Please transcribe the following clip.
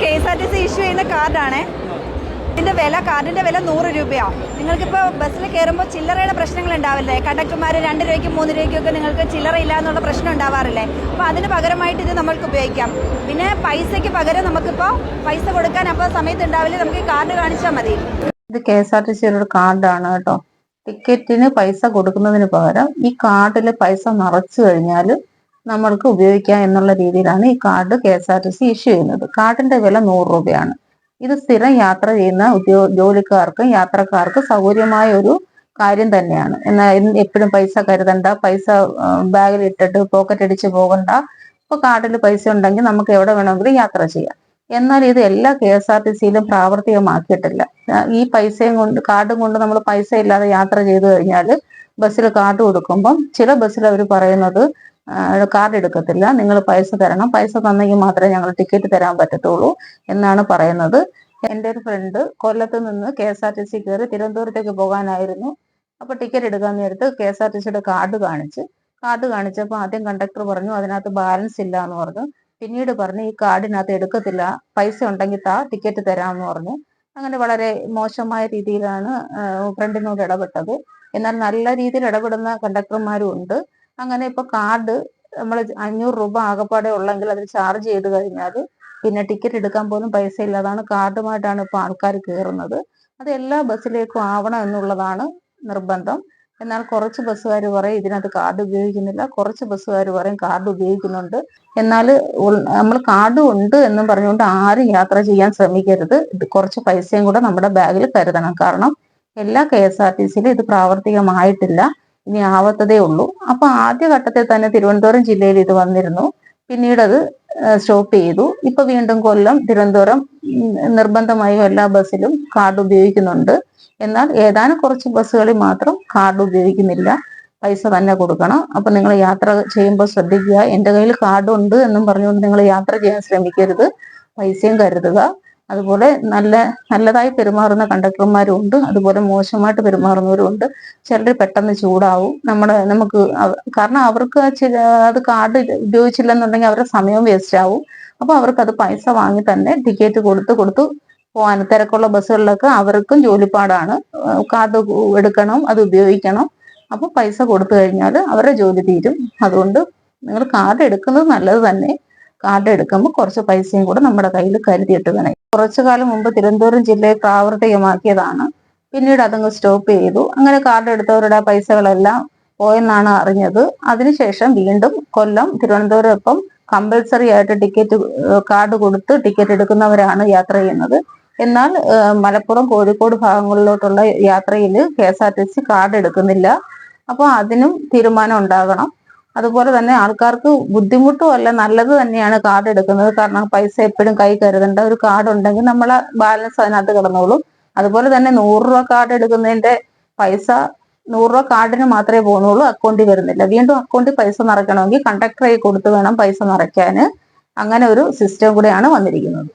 K S R T C issue ചെയ്യുന്ന കാർഡാണ് ഇതിന്റെ വില കാർഡിന്റെ വില നൂറ് രൂപയാണ് നിങ്ങൾക്കിപ്പോൾ ബസ്സിൽ കയറുമ്പോൾ ചില്ലറയുടെ പ്രശ്നങ്ങൾ ഉണ്ടാവില്ലേ? കണ്ടക്ടർമാർ രണ്ട് രൂപയ്ക്കും മൂന്ന് രൂപയ്ക്കും ഒക്കെ നിങ്ങൾക്ക് ചില്ലറ ഇല്ല എന്നുള്ള പ്രശ്നം ഉണ്ടാവാറില്ലേ? അപ്പോൾ അതിന് പകരമായിട്ട് ഇത് നമ്മൾക്ക് ഉപയോഗിക്കാം. പിന്നെ പൈസയ്ക്ക് പകരം നമുക്കിപ്പോൾ പൈസ കൊടുക്കാൻ അപ്പോൾ സമയത്ത് ഉണ്ടാവില്ല. നമുക്ക് കാർഡ് കാണിച്ചാൽ മതി. ഇത് കെ എസ് ആർ ടി സിയുടെ കാർഡാണ് കേട്ടോ. ടിക്കറ്റിന് പൈസ കൊടുക്കുന്നതിന് പകരം ഈ കാർഡിൽ പൈസ നിറച്ചു കഴിഞ്ഞാൽ നമ്മൾക്ക് ഉപയോഗിക്കാം എന്നുള്ള രീതിയിലാണ് ഈ card K S R T C issue ചെയ്യുന്നത്. കാർഡിന്റെ വില നൂറ് രൂപയാണ്. ഇത് സ്ഥിരം യാത്ര ചെയ്യുന്ന ഉദ്യോ ജോലിക്കാർക്കും യാത്രക്കാർക്കും സൗകര്യമായ ഒരു കാര്യം തന്നെയാണ്. എന്നാൽ എപ്പോഴും പൈസ കരുതണ്ട പൈസ ബാഗിൽ ഇട്ടിട്ട് പോക്കറ്റ് അടിച്ച് പോകണ്ട. ഇപ്പൊ കാർഡിൽ പൈസ ഉണ്ടെങ്കിൽ നമുക്ക് എവിടെ വേണമെങ്കിലും യാത്ര ചെയ്യാം. എന്നാൽ ഇത് എല്ലാ കെ എസ് ആർ ടി സിയിലും പ്രാവർത്തികമാക്കിയിട്ടില്ല. ഈ പൈസയും കൊണ്ട് കാർഡും കൊണ്ട് നമ്മൾ പൈസ ഇല്ലാതെ യാത്ര ചെയ്തു കഴിഞ്ഞാൽ ബസ്സിൽ കാർഡ് കൊടുക്കുമ്പം ചില ബസ്സിൽ അവർ പറയുന്നത് കാർഡ് എടുക്കത്തില്ല. നിങ്ങൾ പൈസ തരണം. പൈസ തന്നെങ്കിൽ മാത്രമേ ഞങ്ങൾ ടിക്കറ്റ് തരാൻ പറ്റത്തുള്ളൂ എന്നാണ് പറയുന്നത്. എന്റെ ഒരു ഫ്രണ്ട് കൊല്ലത്ത് നിന്ന് K S R T C കയറി തിരുവനന്തപുരത്തേക്ക് പോകാനായിരുന്നു. അപ്പോൾ ടിക്കറ്റ് എടുക്കാൻ നേരത്ത് കെ എസ് ആർ ടി സിയുടെ കാർഡ് കാണിച്ച് കാർഡ് കാണിച്ചപ്പോൾ ആദ്യം കണ്ടക്ടർ പറഞ്ഞു അതിനകത്ത് ബാലൻസ് ഇല്ല എന്ന് പറഞ്ഞു. പിന്നീട് പറഞ്ഞു ഈ കാർഡിനകത്ത് എടുക്കത്തില്ല. പൈസ ഉണ്ടെങ്കിൽ താ ടിക്കറ്റ് തരാമെന്ന് പറഞ്ഞു. അങ്ങനെ വളരെ മോശമായ രീതിയിലാണ് ഫ്രണ്ടിനോട് ഇടപെട്ടത്. എന്നാൽ നല്ല രീതിയിൽ ഇടപെടുന്ന കണ്ടക്ടർമാരും ഉണ്ട്. അങ്ങനെ ഇപ്പൊ കാർഡ് നമ്മൾ അഞ്ഞൂറ് രൂപ ആകപ്പാടെ ഉള്ളെങ്കിൽ അതിൽ ചാർജ് ചെയ്ത് കഴിഞ്ഞാൽ പിന്നെ ടിക്കറ്റ് എടുക്കാൻ പോലും പൈസ ഇല്ല അതാണ് കാർഡുമായിട്ടാണ് ഇപ്പൊ ആൾക്കാർ കയറുന്നത് അത് എല്ലാ ബസ്സിലേക്കും ആവണം എന്നുള്ളതാണ് നിർബന്ധം. എന്നാൽ കുറച്ച് ബസ്സുകാർ പറയും ഇതിനകത്ത് കാർഡ് ഉപയോഗിക്കുന്നില്ല. കുറച്ച് ബസ്സുകാർ പറയും കാർഡ് ഉപയോഗിക്കുന്നുണ്ട്. എന്നാൽ നമ്മൾ കാർഡ് ഉണ്ട് എന്നും പറഞ്ഞുകൊണ്ട് ആരും യാത്ര ചെയ്യാൻ ശ്രമിക്കരുത്. കുറച്ച് പൈസയും കൂടെ നമ്മുടെ ബാഗിൽ കരുതണം. കാരണം എല്ലാ കെ എസ് ആർ ടി സിയിലും ഇത് പ്രാവർത്തികമായിട്ടില്ല. ഇനി ആവത്തതേ ഉള്ളൂ. അപ്പൊ ആദ്യ ഘട്ടത്തിൽ തന്നെ തിരുവനന്തപുരം ജില്ലയിൽ ഇത് വന്നിരുന്നു. പിന്നീട് അത് സ്റ്റോപ്പ് ചെയ്തു. ഇപ്പൊ വീണ്ടും കൊല്ലം തിരുവനന്തപുരം നിർബന്ധമായും എല്ലാ ബസ്സിലും കാർഡ് ഉപയോഗിക്കുന്നുണ്ട്. എന്നാൽ ഏതാനും കുറച്ച് ബസ്സുകളിൽ മാത്രം കാർഡ് ഉപയോഗിക്കുന്നില്ല. പൈസ തന്നെ കൊടുക്കണം. അപ്പൊ നിങ്ങൾ യാത്ര ചെയ്യുമ്പോൾ ശ്രദ്ധിക്കുക. എന്റെ കയ്യിൽ കാർഡ് ഉണ്ട് എന്നും പറഞ്ഞുകൊണ്ട് നിങ്ങൾ യാത്ര ചെയ്യാൻ ശ്രമിക്കരുത്. പൈസയും കരുതുക. അതുപോലെ നല്ല നല്ലതായി പെരുമാറുന്ന കണ്ടക്ടർമാരും ഉണ്ട് അതുപോലെ മോശമായിട്ട് പെരുമാറുന്നവരും ഉണ്ട് ചിലർ പെട്ടെന്ന് ചൂടാവും. നമ്മുടെ നമുക്ക് കാരണം അവർക്ക് അത് കാർഡ് ഉപയോഗിച്ചില്ലെന്നുണ്ടെങ്കിൽ അവരുടെ സമയം വേസ്റ്റ് ആവും. അപ്പൊ അവർക്ക് അത് പൈസ വാങ്ങി തന്നെ ടിക്കറ്റ് കൊടുത്ത് കൊടുത്ത് പോകാൻ തിരക്കുള്ള ബസ്സുകളിലൊക്കെ അവർക്കും ജോലിപ്പാടാണ്. കാർഡ് എടുക്കണം അത് ഉപയോഗിക്കണം. അപ്പൊ പൈസ കൊടുത്തു കഴിഞ്ഞാൽ അവരുടെ ജോലി തീരും. അതുകൊണ്ട് നിങ്ങൾ കാർഡ് എടുക്കുന്നത് നല്ലത് തന്നെ. കാർഡ് എടുക്കുമ്പോൾ കുറച്ച് പൈസയും കൂടെ നമ്മുടെ കയ്യിൽ കരുതിയിട്ട് വേണം. കുറച്ചു കാലം മുമ്പ് തിരുവനന്തപുരം ജില്ലയെ പ്രാവർത്തികമാക്കിയതാണ്. പിന്നീട് അതങ്ങ് സ്റ്റോപ്പ് ചെയ്തു. അങ്ങനെ കാർഡ് എടുത്തവരുടെ പൈസകളെല്ലാം പോയെന്നാണ് അറിഞ്ഞത്. അതിനുശേഷം വീണ്ടും കൊല്ലം തിരുവനന്തപുരം ഒപ്പം കമ്പൽസറി ആയിട്ട് ടിക്കറ്റ് കാർഡ് കൊടുത്ത് ടിക്കറ്റ് എടുക്കുന്നവരാണ് യാത്ര ചെയ്യുന്നത്. എന്നാൽ മലപ്പുറം കോഴിക്കോട് ഭാഗങ്ങളിലോട്ടുള്ള യാത്രയിൽ K S R T C card എടുക്കുന്നില്ല. അപ്പോൾ അതിനും തീരുമാനം ഉണ്ടാകണം. അതുപോലെ തന്നെ ആൾക്കാർക്ക് ബുദ്ധിമുട്ടും അല്ല നല്ലത് തന്നെയാണ് കാർഡ് എടുക്കുന്നത്. കാരണം പൈസ എപ്പോഴും കൈ കരുതേണ്ട ഒരു കാർഡ് ഉണ്ടെങ്കിൽ നമ്മളെ ബാലൻസ് അതിനകത്ത് കിടന്നോളും. അതുപോലെ തന്നെ നൂറ് രൂപ കാർഡ് എടുക്കുന്നതിന്റെ പൈസ നൂറ് രൂപ കാർഡിന് മാത്രമേ പോകുന്നുള്ളൂ അക്കൗണ്ടിൽ വരുന്നില്ല. വീണ്ടും അക്കൗണ്ടിൽ പൈസ നിറയ്ക്കണമെങ്കിൽ കണ്ടക്ടറെ കൊടുത്ത് വേണം പൈസ നിറയ്ക്കാൻ. അങ്ങനെ ഒരു സിസ്റ്റം കൂടെയാണ് വന്നിരിക്കുന്നത്.